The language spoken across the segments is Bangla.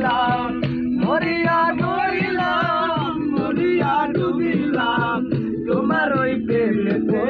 ডুবিলাম মরিয়া ডুবিলাম মরিয়া ডুবিলাম। তোমার ওই প্রেমেতে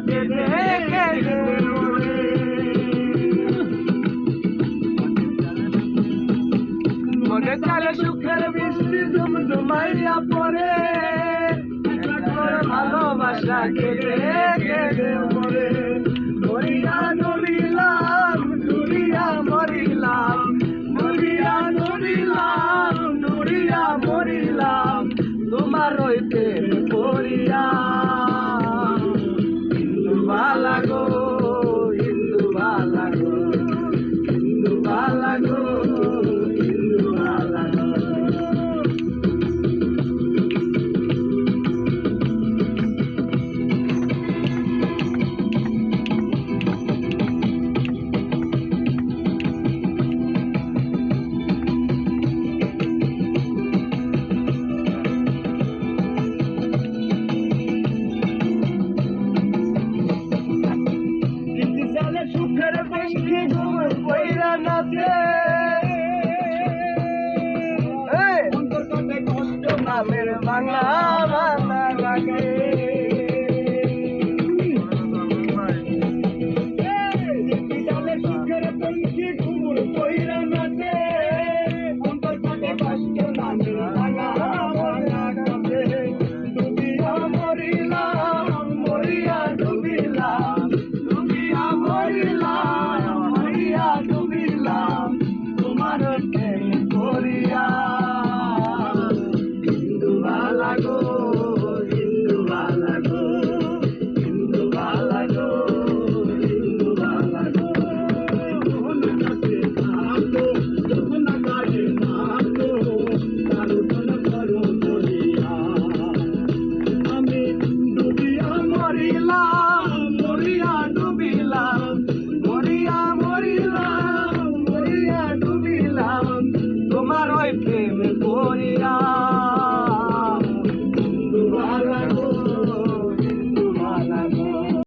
কেঁদে মরে মনে চালে সুখের একবার ভালোবাসা কেঁদে কেঁদে গ্রামের বাংলা মাতা লাগে